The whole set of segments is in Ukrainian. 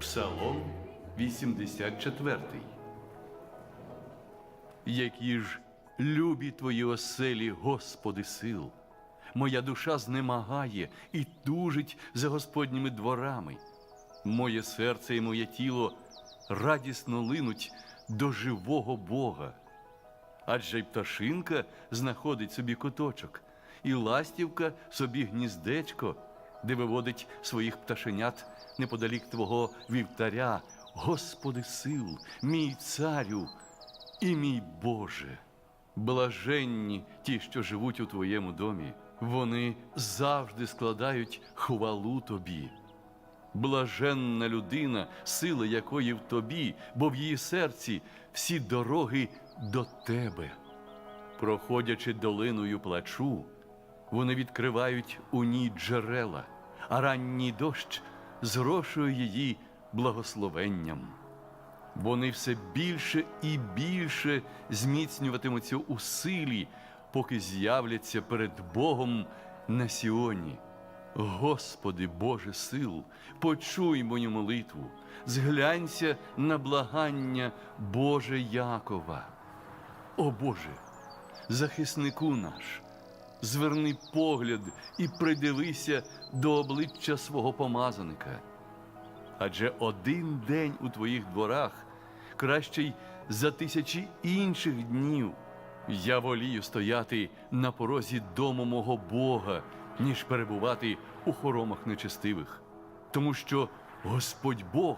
Псалом 84. Які ж любі твої оселі, Господи сил. Моя душа знемагає і тужить за Господніми дворами. Моє серце і моє тіло радісно линуть до живого Бога. Адже й пташинка знаходить собі куточок, і ластівка собі гніздечко, де виводить своїх пташенят неподалік твого вівтаря, Господи сил, мій царю і мій Боже. Блаженні ті, що живуть у твоєму домі, вони завжди складають хвалу тобі. Блаженна людина, сила якої в тобі, бо в її серці всі дороги до тебе. Проходячи долиною плачу, вони відкривають у ній джерела, а ранній дощ зрошує її благословенням. Вони все більше і більше зміцнюватимуться у силі, поки з'являться перед Богом на Сіоні. Господи, Боже сил, почуй мою молитву, зглянься на благання Боже Якова. О Боже, захиснику наш, зверни погляд і придивися до обличчя свого помазаника. Адже один день у твоїх дворах кращий за тисячі інших днів. Я волію стояти на порозі дому мого Бога, ніж перебувати у хоромах нечестивих, тому що Господь Бог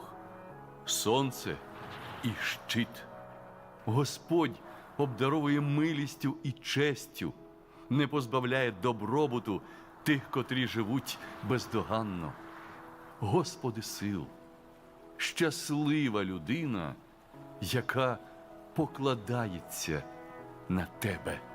сонце і щит. Господь обдаровує милістю і честю, не позбавляє добробуту тих, котрі живуть бездоганно. Господи сил, щаслива людина, яка покладається на тебе.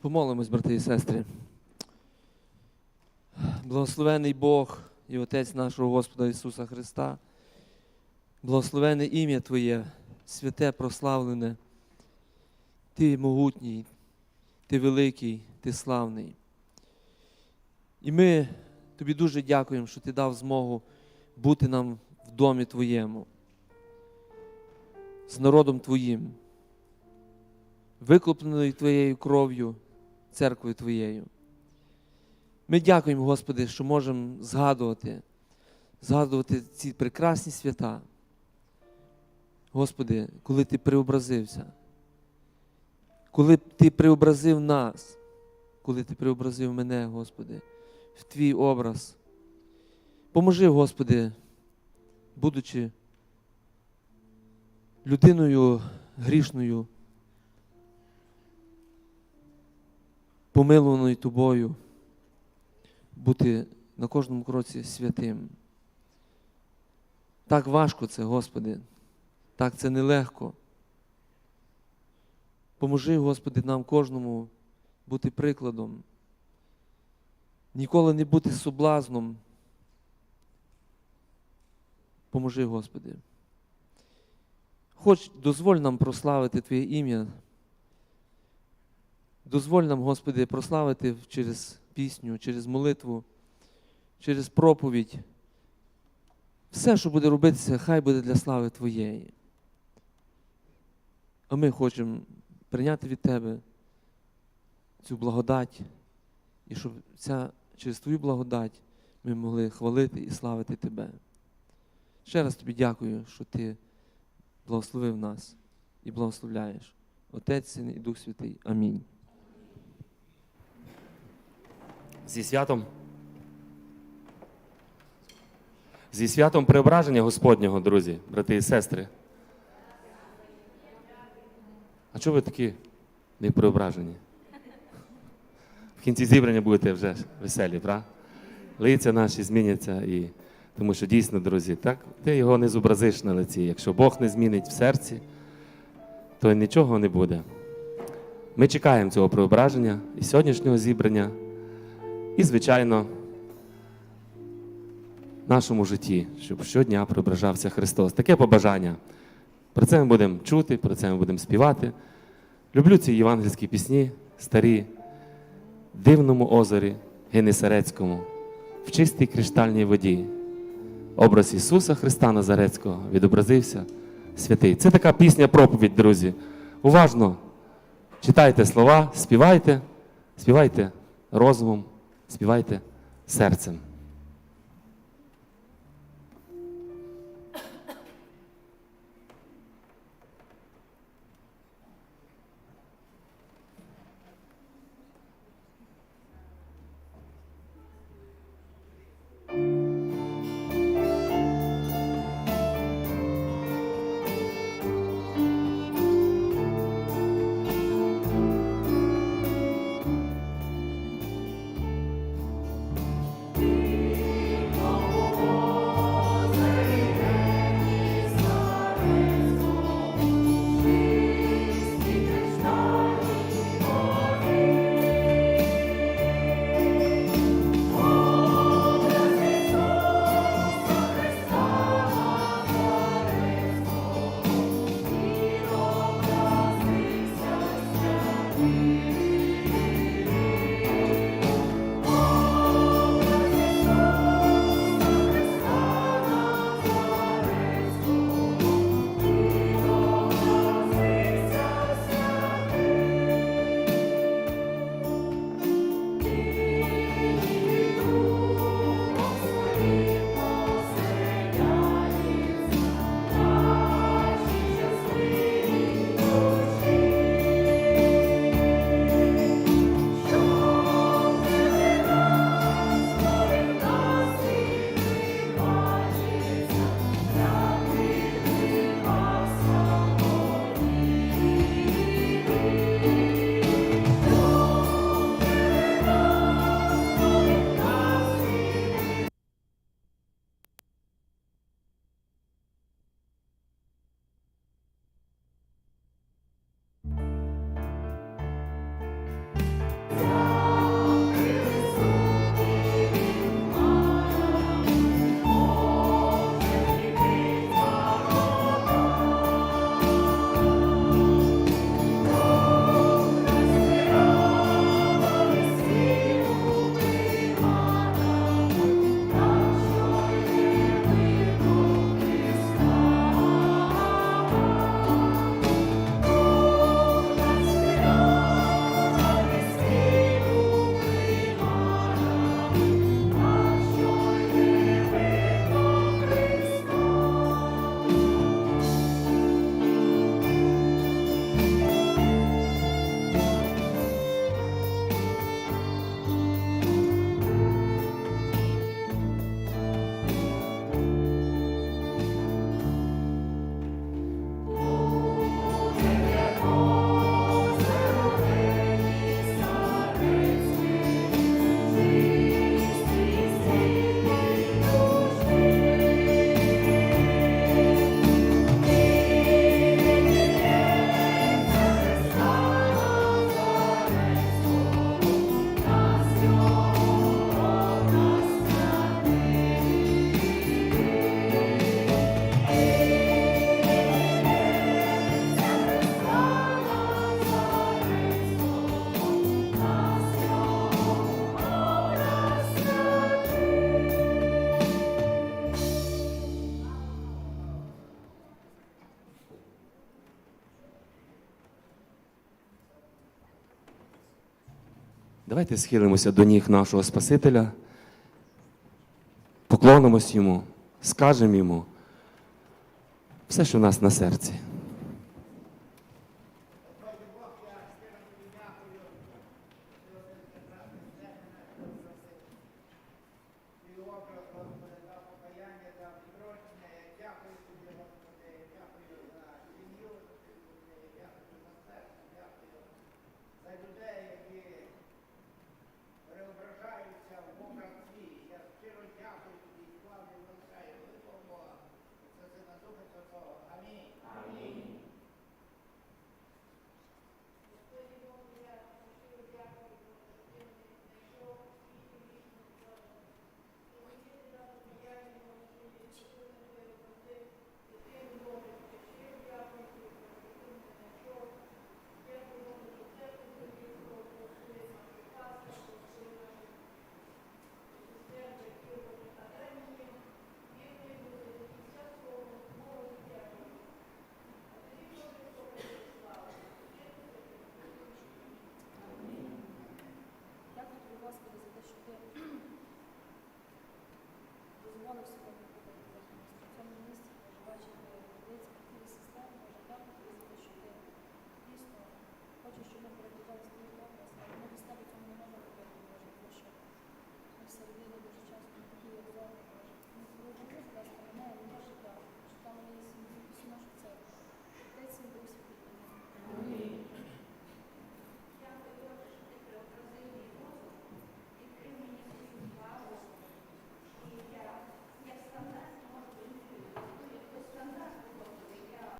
Помолимось, брати і сестри. Благословений Бог і Отець нашого Господа Ісуса Христа. Благословене ім'я Твоє, святе, прославлене. Ти могутній, Ти великий, Ти славний. І ми Тобі дуже дякуємо, що Ти дав змогу бути нам в домі Твоєму, з народом Твоїм, викупленою Твоєю кров'ю, церквою Твоєю. Ми дякуємо, Господи, що можемо згадувати, згадувати ці прекрасні свята. Господи, коли Ти преобразився, коли Ти преобразив нас, коли Ти преобразив мене, Господи, в Твій образ. Поможи, Господи, будучи людиною грішною, помилованою Тобою, бути на кожному кроці святим. Так важко це, Господи, так це нелегко. Поможи, Господи, нам кожному бути прикладом, ніколи не бути соблазном. Поможи, Господи. Хоч дозволь нам прославити Твоє ім'я. Дозволь нам, Господи, прославити через пісню, через молитву, через проповідь. Все, що буде робитися, хай буде для слави Твоєї. А ми хочемо прийняти від Тебе цю благодать, і щоб ця, через Твою благодать ми могли хвалити і славити Тебе. Ще раз тобі дякую, що ти благословив нас і благословляєш. Отець, Син і Дух Святий. Амінь. Зі святом. Зі святом преображення Господнього, друзі, брати і сестри. А чого ви такі не преображені? В кінці зібрання будете вже веселі, правда? Лиця наші зміняться, і... тому що дійсно, друзі, так, ти його не зобразиш на лиці. Якщо Бог не змінить в серці, то нічого не буде. Ми чекаємо цього преображення і сьогоднішнього зібрання. І, звичайно, в нашому житті, щоб щодня преображався Христос. Таке побажання. Про це ми будемо чути, про це ми будемо співати. Люблю ці євангельські пісні, старі, в дивному озері Генесарецькому, в чистій криштальній воді. Образ Ісуса Христа Назарецького відобразився святий. Це така пісня проповідь, друзі. Уважно читайте слова, співайте, співайте розумом, співайте серцем. Давайте схилимося до ніг нашого Спасителя, поклонимось йому, скажемо йому все, що в нас на серці. one of